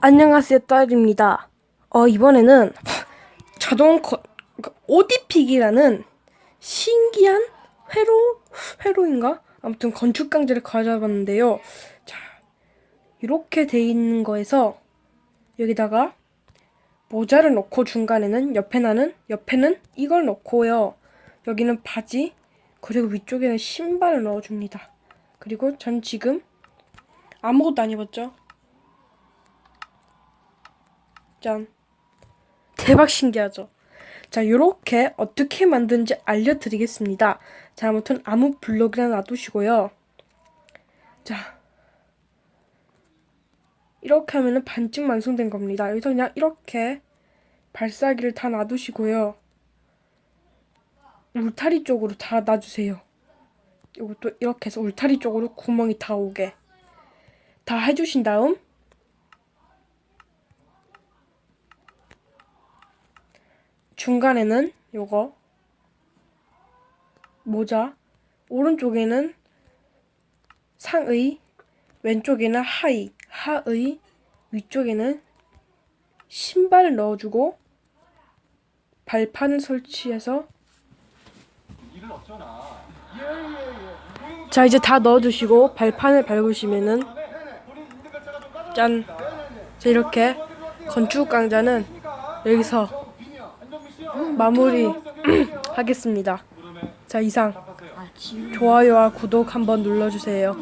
안녕하세요, 딸입니다. 어, 이번에는 자동 거, 그 OD픽이라는 신기한 회로, 회로인가? 아무튼 건축 강제를 가져봤는데요. 자, 이렇게 돼 있는 거에서 여기다가 모자를 넣고 중간에는 옆에 나는 옆에는 이걸 넣고요. 여기는 바지 그리고 위쪽에는 신발을 넣어줍니다. 그리고 전 지금 아무것도 안 입었죠. 짠. 대박 신기하죠? 자, 요렇게 어떻게 만드는지 알려드리겠습니다. 자, 아무튼 아무 블록이나 놔두시고요. 자. 이렇게 하면은 반쯤 완성된 겁니다. 여기서 그냥 이렇게 발사기를 다 놔두시고요. 울타리 쪽으로 다 놔주세요. 이것도 이렇게 해서 울타리 쪽으로 구멍이 다 오게. 다 해주신 다음 중간에는 요거. 모자. 오른쪽에는 상의. 왼쪽에는 하의. 하의. 위쪽에는 신발을 넣어주고 발판을 설치해서. 자 이제 다 넣어주시고 발판을 밟으시면은 짠. 자, 이렇게 건축 강좌는 여기서 마무리 하겠습니다. 자 이상 아 좋아요와 구독 한번 눌러주세요.